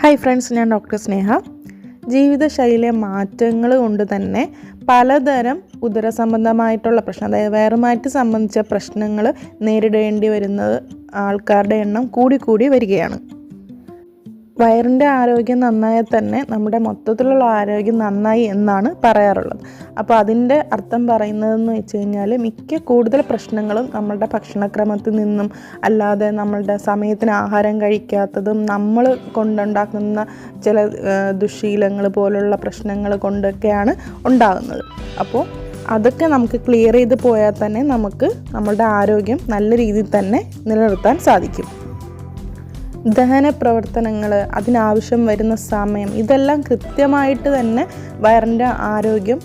Hi friends ഞാൻ doctor Sneha. ജീവിതശൈലിയിലെ മാറ്റങ്ങൾ കൊണ്ട് തന്നെ പലതരം ഉദര സംബന്ധമായിട്ടുള്ള പ്രശ്നം അതായത് വയറുമാറ്റി സംബന്ധിച്ച പ്രശ്നങ്ങൾ നേരിടേണ്ടി വരുന്നത് ആൾക്കാരുടെ എണ്ണം കൂടി കൂടി വരികയാണ്. വയറിന്റെ ആരോഗ്യം നന്നായാൽ തന്നെ നമ്മുടെ മൊത്തത്തിലുള്ള ആരോഗ്യം നന്നായി എന്നാണ് പറയാറുള്ളത്. അപ്പോൾ അതിന്റെ അർത്ഥം പറയുന്നതെന്ന് വെച്ച് കഴിഞ്ഞാൽ മിക്ക കൂടുതൽ പ്രശ്നങ്ങളും നമ്മളുടെ ഭക്ഷണക്രമത്തിൽ നിന്നും അല്ലാതെ നമ്മളുടെ സമയത്തിന് ആഹാരം കഴിക്കാത്തതും നമ്മൾ കൊണ്ടുണ്ടാക്കുന്ന ചില ദുശീലങ്ങൾ പോലുള്ള പ്രശ്നങ്ങൾ കൊണ്ടൊക്കെയാണ് ഉണ്ടാകുന്നത്. അപ്പോൾ അതൊക്കെ നമുക്ക് ക്ലിയർ ചെയ്ത് പോയാൽ തന്നെ നമുക്ക് നമ്മളുടെ ആരോഗ്യം നല്ല രീതിയിൽ തന്നെ നിലനിർത്താൻ സാധിക്കും. ദഹന പ്രവർത്തനങ്ങൾ അതിനാവശ്യം വരുന്ന സമയം ഇതെല്ലാം കൃത്യമായിട്ട് തന്നെ വയറിന്റെ ആരോഗ്യം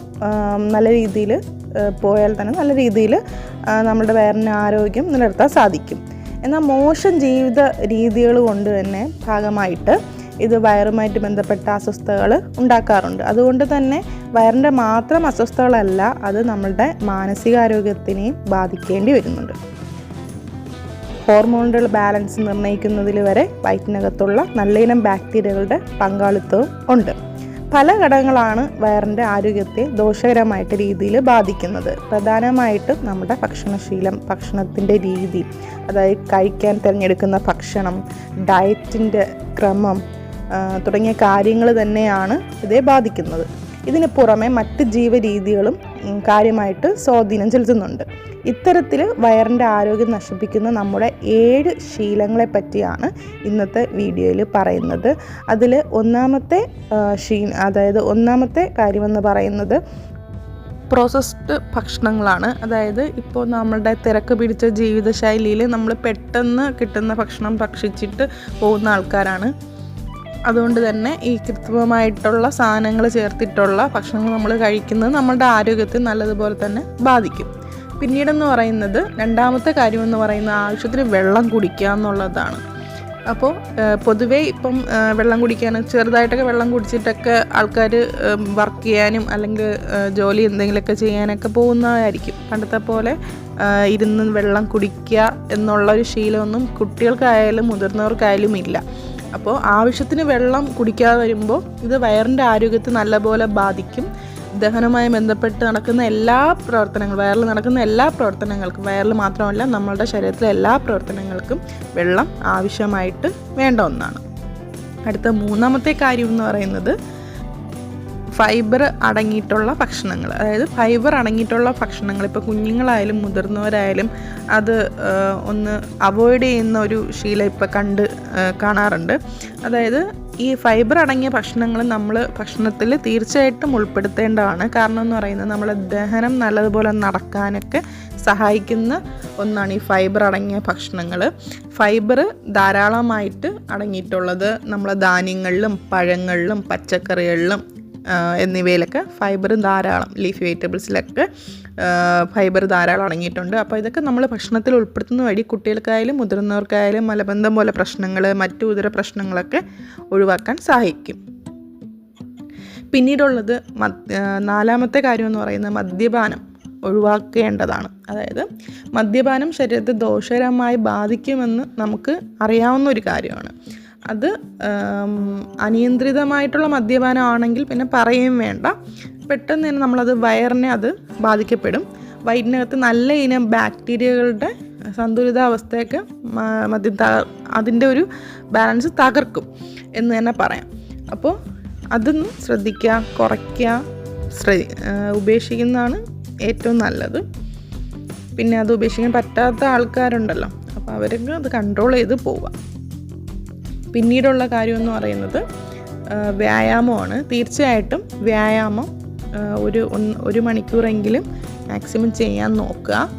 നല്ല രീതിയിൽ പോയാൽ തന്നെ നല്ല രീതിയിൽ നമ്മുടെ വയറിന്റെ ആരോഗ്യം നിലനിർത്താൻ സാധിക്കും. എന്നാൽ മോശം ജീവിത രീതികൾ കൊണ്ട് തന്നെ ഭാഗമായിട്ട് ഇത് വയറുമായിട്ട് ബന്ധപ്പെട്ട അസ്വസ്ഥതകൾ ഉണ്ടാക്കാറുണ്ട്. അതുകൊണ്ട് തന്നെ വയറിന്റെ മാത്രം അസ്വസ്ഥതകളല്ല അത് നമ്മളുടെ മാനസികാരോഗ്യത്തിനെയും ബാധിക്കേണ്ടി വരുന്നുണ്ട്. ഹോർമോണുകളുടെ ബാലൻസ് നിർണയിക്കുന്നതിൽ വരെ വയറ്റിനകത്തുള്ള നല്ലയിനം ബാക്ടീരിയകളുടെ പങ്കാളിത്തവും ഉണ്ട്. പല ഘടകങ്ങളാണ് വയറിന്റെ ആരോഗ്യത്തെ ദോഷകരമായിട്ട് രീതിയിൽ ബാധിക്കുന്നത്. പ്രധാനമായിട്ടും നമ്മുടെ ഭക്ഷണശീലം ഭക്ഷണത്തിന്റെ രീതി അതായത് കഴിക്കാൻ തിരഞ്ഞെടുക്കുന്ന ഭക്ഷണം ഡയറ്റിന്റെ ക്രമം തുടങ്ങിയ കാര്യങ്ങൾ തന്നെയാണ് ഇതേ ബാധിക്കുന്നത്. ഇതിന് പുറമെ മറ്റ് ജീവരീതികളും കാര്യമായിട്ട് സ്വാധീനം ചെലുത്തുന്നുണ്ട്. ഇത്തരത്തിൽ വയറിന്റെ ആരോഗ്യം നശിപ്പിക്കുന്ന നമ്മുടെ ഏഴ് ശീലങ്ങളെ പറ്റിയാണ് ഇന്നത്തെ വീഡിയോയിൽ പറയുന്നത്. അതിൽ ഒന്നാമത്തെ ശീ അതായത് ഒന്നാമത്തെ കാര്യമെന്ന് പറയുന്നത് പ്രോസസ്ഡ് ഭക്ഷണങ്ങളാണ്. അതായത് ഇപ്പോൾ നമ്മളുടെ തിരക്ക് പിടിച്ച ജീവിതശൈലിയിൽ നമ്മൾ പെട്ടെന്ന് കിട്ടുന്ന ഭക്ഷണം ഭക്ഷിച്ചിട്ട് പോകുന്ന ആൾക്കാരാണ്. അതുകൊണ്ട് തന്നെ ഈ കൃത്രിമമായിട്ടുള്ള സാധനങ്ങൾ ചേർത്തിട്ടുള്ള ഭക്ഷണങ്ങൾ നമ്മൾ കഴിക്കുന്നത് നമ്മുടെ ആരോഗ്യത്തെ നല്ലതുപോലെ തന്നെ ബാധിക്കും. പിന്നീടെന്ന് പറയുന്നത് രണ്ടാമത്തെ കാര്യമെന്ന് പറയുന്നത് ആവശ്യത്തിന് വെള്ളം കുടിക്കുക എന്നുള്ളതാണ്. അപ്പോൾ പൊതുവേ ഇപ്പം വെള്ളം കുടിക്കാൻ ചെറുതായിട്ടൊക്കെ വെള്ളം കുടിച്ചിട്ടൊക്കെ ആൾക്കാർ വർക്ക് ചെയ്യാനും അല്ലെങ്കിൽ ജോലി എന്തെങ്കിലുമൊക്കെ ചെയ്യാനൊക്കെ പോകുന്നതായിരിക്കും. പണ്ടത്തെ പോലെ ഇരുന്ന് വെള്ളം കുടിക്കുക എന്നുള്ള ഒരു ശീലമൊന്നും കുട്ടികൾക്കായാലും മുതിർന്നവർക്കായാലും ഇല്ല. അപ്പോൾ ആവശ്യത്തിന് വെള്ളം കുടിക്കാതെ വരുമ്പോൾ ഇത് വയറിന്റെ ആരോഗ്യത്തെ നല്ലപോലെ ബാധിക്കും. ദഹനവുമായി ബന്ധപ്പെട്ട് നടക്കുന്ന എല്ലാ പ്രവർത്തനങ്ങളും വയറിൽ നടക്കുന്ന എല്ലാ പ്രവർത്തനങ്ങൾക്കും വയറിൽ മാത്രമല്ല നമ്മളുടെ ശരീരത്തിലെ എല്ലാ പ്രവർത്തനങ്ങൾക്കും വെള്ളം ആവശ്യമായിട്ട് വേണ്ട ഒന്നാണ്. അടുത്ത മൂന്നാമത്തെ കാര്യം എന്ന് പറയുന്നത് ഫൈബർ അടങ്ങിയിട്ടുള്ള ഭക്ഷണങ്ങൾ. അതായത് ഫൈബർ അടങ്ങിയിട്ടുള്ള ഭക്ഷണങ്ങൾ. ഇപ്പോൾ കുഞ്ഞുങ്ങളായാലും മുതിർന്നവരായാലും അത് ഒന്ന് അവോയ്ഡ് ചെയ്യുന്ന ഒരു ശീലം ഇപ്പോൾ കണ്ട് കാണാറുണ്ട്. അതായത് ഈ ഫൈബർ അടങ്ങിയ ഭക്ഷണങ്ങൾ നമ്മൾ ഭക്ഷണത്തിൽ തീർച്ചയായിട്ടും ഉൾപ്പെടുത്തേണ്ടതാണ്. കാരണം എന്ന് പറയുന്നത് നമ്മളെ ദഹനം നല്ലതുപോലെ നടക്കാനൊക്കെ സഹായിക്കുന്ന ഒന്നാണ് ഈ ഫൈബർ അടങ്ങിയ ഭക്ഷണങ്ങൾ. ഫൈബർ ധാരാളമായിട്ട് അടങ്ങിയിട്ടുള്ളത് നമ്മളെ ധാന്യങ്ങളിലും പഴങ്ങളിലും പച്ചക്കറികളിലും എന്നിവയിലൊക്കെ ഫൈബർ ധാരാളം ലീഫി വെജിറ്റബിൾസിലൊക്കെ ഫൈബർ ധാരാളം അടങ്ങിയിട്ടുണ്ട്. അപ്പോൾ ഇതൊക്കെ നമ്മൾ ഭക്ഷണത്തിൽ ഉൾപ്പെടുത്തുന്ന വഴി കുട്ടികൾക്കായാലും മുതിർന്നവർക്കായാലും മലബന്ധം പോലെ പ്രശ്നങ്ങൾ മറ്റു ഉദര പ്രശ്നങ്ങളൊക്കെ ഒഴിവാക്കാൻ സഹായിക്കും. പിന്നീടുള്ളത് നാലാമത്തെ കാര്യം എന്ന് പറയുന്നത് മദ്യപാനം ഒഴിവാക്കേണ്ടതാണ്. അതായത് മദ്യപാനം ശരീരത്തെ ദോഷകരമായി ബാധിക്കുമെന്ന് നമുക്ക് അറിയാവുന്ന ഒരു കാര്യമാണ്. അത് അനിയന്ത്രിതമായിട്ടുള്ള മദ്യപാനമാണെങ്കിൽ പിന്നെ പറയുകയും വേണ്ട. പെട്ടെന്ന് തന്നെ നമ്മളത് വയറിനെ അത് ബാധിക്കപ്പെടും. വയറ്റിനകത്ത് നല്ല ഇനം ബാക്ടീരിയകളുടെ സന്തുലിതാവസ്ഥയൊക്കെ മദ്യം അതിന്റെ ഒരു ബാലൻസ് തകർക്കും എന്ന് തന്നെ പറയാം. അപ്പോൾ അതൊന്ന് ശ്രദ്ധിക്കുക കുറയ്ക്കുക ശ്രദ്ധി ഉപേക്ഷിക്കുന്നതാണ് ഏറ്റവും നല്ലത്. പിന്നെ അത് ഉപേക്ഷിക്കാൻ പറ്റാത്ത ആൾക്കാരുണ്ടല്ലോ അപ്പോൾ അവരൊക്കെ അത് കൺട്രോൾ ചെയ്ത് പോവുക. പിന്നീടുള്ള കാര്യം എന്ന് പറയുന്നത് വ്യായാമമാണ്. തീർച്ചയായിട്ടും വ്യായാമം ഒരു ഒരു മണിക്കൂറെങ്കിലും മാക്സിമം ചെയ്യാൻ നോക്കുക.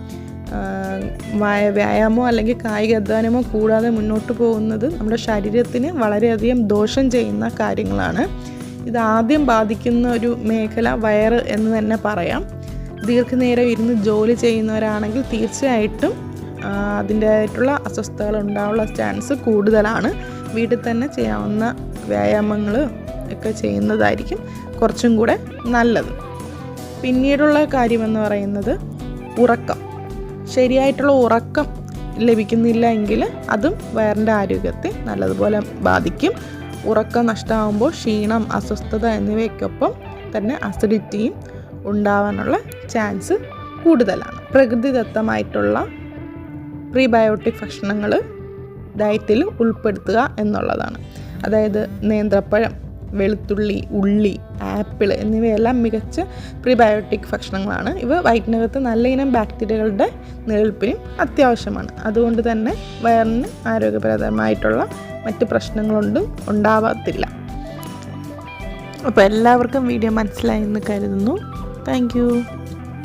വ്യായാമമോ അല്ലെങ്കിൽ കായിക അധ്വാനമോ കൂടാതെ മുന്നോട്ട് പോകുന്നത് നമ്മുടെ ശരീരത്തിന് വളരെയധികം ദോഷം ചെയ്യുന്ന കാര്യങ്ങളാണ്. ഇത് ആദ്യം ബാധിക്കുന്ന ഒരു മേഖല വയറ് എന്ന് തന്നെ പറയാം. ദീർഘനേരം ഇരുന്ന് ജോലി ചെയ്യുന്നവരാണെങ്കിൽ തീർച്ചയായിട്ടും അതിന്റെതായിട്ടുള്ള അസ്വസ്ഥതകൾ ഉണ്ടാവാനുള്ള ചാൻസ് കൂടുതലാണ്. വീട്ടിൽ തന്നെ ചെയ്യാവുന്ന വ്യായാമങ്ങൾ ഒക്കെ ചെയ്യുന്നതായിരിക്കും കുറച്ചും കൂടെ നല്ലത്. പിന്നീടുള്ള കാര്യമെന്ന് പറയുന്നത് ഉറക്കം. ശരിയായിട്ടുള്ള ഉറക്കം ലഭിക്കുന്നില്ല എങ്കിൽ അതും വയറിന്റെ ആരോഗ്യത്തെ നല്ലതുപോലെ ബാധിക്കും. ഉറക്കം നഷ്ടമാകുമ്പോൾ ക്ഷീണം അസ്വസ്ഥത എന്നിവയ്ക്കൊപ്പം തന്നെ അസിഡിറ്റിയും ഉണ്ടാവാനുള്ള ചാൻസ് കൂടുതലാണ്. പ്രകൃതിദത്തമായിട്ടുള്ള പ്രീബയോട്ടിക് ഭക്ഷണങ്ങൾ ഡയറ്റിൽ ഉൾപ്പെടുത്തുക എന്നുള്ളതാണ്. അതായത് നേന്ത്രപ്പഴം വെളുത്തുള്ളി ഉള്ളി ആപ്പിൾ എന്നിവയെല്ലാം മികച്ച പ്രീബയോട്ടിക് ഭക്ഷണങ്ങളാണ്. ഇവ വയറ്റിനകത്ത് നല്ല ഇനം ബാക്ടീരിയകളുടെ നിലനിൽപ്പിനും അത്യാവശ്യമാണ്. അതുകൊണ്ട് തന്നെ വയറിന് ആരോഗ്യപരമായിട്ടുള്ള മറ്റ് പ്രശ്നങ്ങളൊന്നും ഉണ്ടാവാത്തില്ല. അപ്പോൾ എല്ലാവർക്കും വീഡിയോ മനസ്സിലായി എന്ന് കരുതുന്നു. താങ്ക്